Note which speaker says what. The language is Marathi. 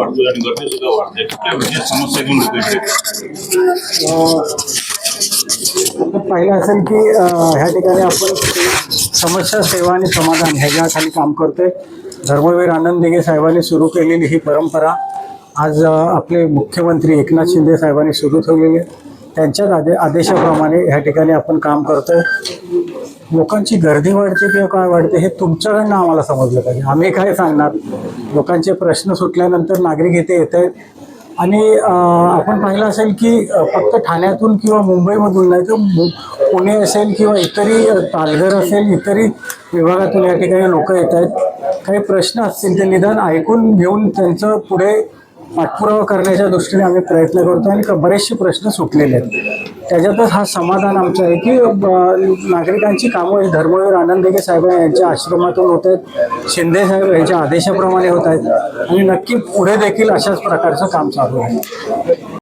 Speaker 1: वाढतोय आणि गर्दी सुद्धा वाढते. कुठल्या विशेष समस्या घेऊन येतो
Speaker 2: पहिलं असेल की ह्या ठिकाणी आपण समस्या सेवा आणि समाधान ह्याच्याखाली काम करतोय धर्मवीर आनंद दिघे साहेबांनी सुरू केलेली ही परंपरा आज आपले मुख्यमंत्री एकनाथ शिंदे साहेबांनी सुरू ठेवलेली आहे. त्यांच्याच आदे आदेशाप्रमाणे ह्या ठिकाणी आपण काम करतोय. लोकांची गर्दी वाढते किंवा काय वाढते हे तुमच्याकडनं आम्हाला समजलं पाहिजे. आम्ही काय सांगणार? लोकांचे प्रश्न सुटल्यानंतर नागरिक इथे येत आहेत. आणि आपण पाहिलं असेल की फक्त ठाण्यातून किंवा मुंबईमधून नाही तर मु- पुणे असेल किंवा इतरही पालघर असेल इतरही विभागातून या ठिकाणी लोक येत आहेत. काही प्रश्न असतील ते निदान ऐकून घेऊन त्यांचं पुढे पाठपुरावा करण्याच्या दृष्टीने आम्ही प्रयत्न करतो आणि बरेचसे प्रश्न सुटलेले आहेत. त्याच्यातच हा समाधान आमचं आहे की नागरिकांची कामं हे धर्मवीर आनंद देगे साहेब यांच्या आश्रमातून होत आहेत. शिंदे साहेब यांच्या आदेशाप्रमाणे होत आहेत. आणि नक्की पुढे देखील अशाच प्रकारचं काम चालू आहे.